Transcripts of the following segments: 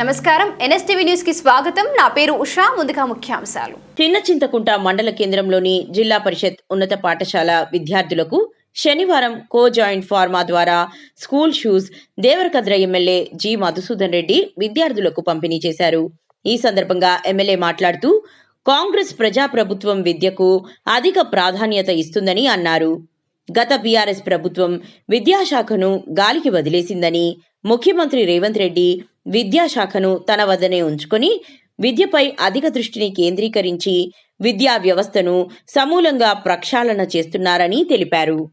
నమస్కారం. ఎన్ఎస్టీవీ న్యూస్కి స్వాగతం. నా పేరు ఉషా. ముందుగా ముఖ్యాంశాలు. చిన్న చింతకుంట మండల కేంద్రంలోని జిల్లా పరిషత్ ఉన్నత పాఠశాల విద్యార్థులకు శనివారం కో జాయింట్ ఫార్మా ద్వారా school shoes Devarakadra MLA G Madhusudan Reddy విద్యార్థులకు పంపిణీ చేశారు. ఈ సందర్భంగా ఎమ్మెల్యే మాట్లాడుతూ కాంగ్రెస్ ప్రజాప్రభుత్వం విద్యకు అధిక ప్రాధాన్యత ఇస్తుందని అన్నారు. గత బీఆర్ఎస్ ప్రభుత్వం విద్యాశాఖను గాలికి వదిలేసిందని ముఖ్యమంత్రి రేవంత్ రెడ్డి విద్యాశాఖను తన వద్దనే ఉంచుకొని విద్యపై అధిక దృష్టిని కేంద్రీకరించి విద్యా వ్యవస్థను సమూలంగా ప్రక్షాళన చేస్తున్నారని తెలిపారు.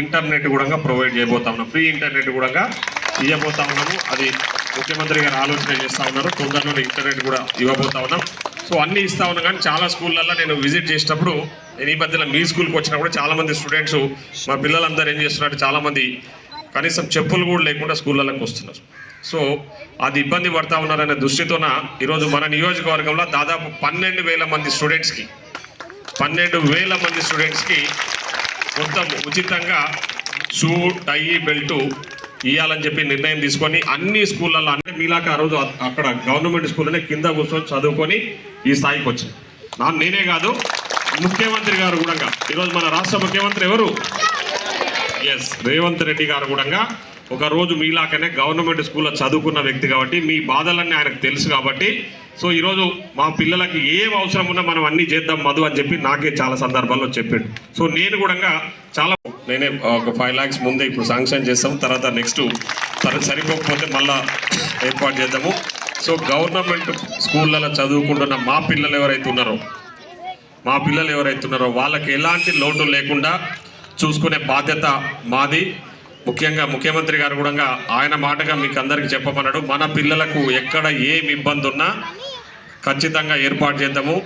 ఇంటర్నెట్ కూడా ప్రొవైడ్ చేయబోతా ఉన్నాం. ఫ్రీ ఇంటర్నెట్ కూడా ఇవ్వబోతా ఉన్నాము. అది ముఖ్యమంత్రి గారు ఆలోచన చేస్తా ఉన్నారు. తొందరలో ఇంటర్నెట్ కూడా ఇవ్వబోతా ఉన్నాం. సో అన్ని ఇస్తా ఉన్నాం కానీ చాలా స్కూళ్ళల్లో నేను విజిట్ చేసినప్పుడు నేను ఈ మధ్యలో మీ స్కూల్కి వచ్చినప్పుడు చాలా మంది స్టూడెంట్స్ మా పిల్లలందరూ ఏం చేస్తున్నారు చాలా మంది కనీసం చెప్పులు కూడా లేకుండా స్కూళ్ళలోకి వస్తున్నారు. సో అది ఇబ్బంది పడతా ఉన్నారనే దృష్టితోన ఈరోజు మన నియోజకవర్గంలో దాదాపు పన్నెండు వేల మంది స్టూడెంట్స్కి పన్నెండు వేల మంది స్టూడెంట్స్కి మొత్తం ఉచితంగా షూ టై బెల్ట్ ఇవ్వాలని చెప్పి నిర్ణయం తీసుకొని అన్ని స్కూళ్ళల్లో అంటే మీలాగా ఆ రోజు అక్కడ గవర్నమెంట్ స్కూల్లోనే కింద కూర్చొని చదువుకొని ఈ స్థాయికి వచ్చింది. నా నేనే కాదు ముఖ్యమంత్రి గారు కూడా ఈరోజు మన రాష్ట్ర ముఖ్యమంత్రి ఎవరు? ఎస్ రేవంత్ రెడ్డి గారు కూడా ఒక రోజు మీలాకనే గవర్నమెంట్ స్కూల్లో చదువుకున్న వ్యక్తి కాబట్టి మీ బాధలన్నీ ఆయనకు తెలుసు కాబట్టి సో ఈరోజు మా పిల్లలకి ఏం అవసరం ఉన్నా మనం అన్ని చేద్దాం మధు అని చెప్పి నాకే చాలా సందర్భాల్లో చెప్పాడు. సో నేను కూడా చాలా నేనే ఒక ఫైవ్ ల్యాక్స్ ముందే ఇప్పుడు శాంక్షన్ చేస్తాం. తర్వాత నెక్స్ట్ సరిపోకపోతే మళ్ళా ఏర్పాటు చేద్దాము. సో గవర్నమెంట్ స్కూళ్ళలో చదువుకుంటున్న మా పిల్లలు ఎవరైతే ఉన్నారో మా పిల్లలు ఎవరైతే ఉన్నారో వాళ్ళకి ఎలాంటి లోటు లేకుండా చూసుకునే బాధ్యత మాది. ముఖ్యంగా ముఖ్యమంత్రి గారు కూడా ఆయన మాటగా మీకు అందరికీ చెప్పమన్నాడు మన పిల్లలకు ఎక్కడ ఏమి ఇబ్బంది ఉన్నా ఖచ్చితంగా ఏర్పాటు చేద్దాము.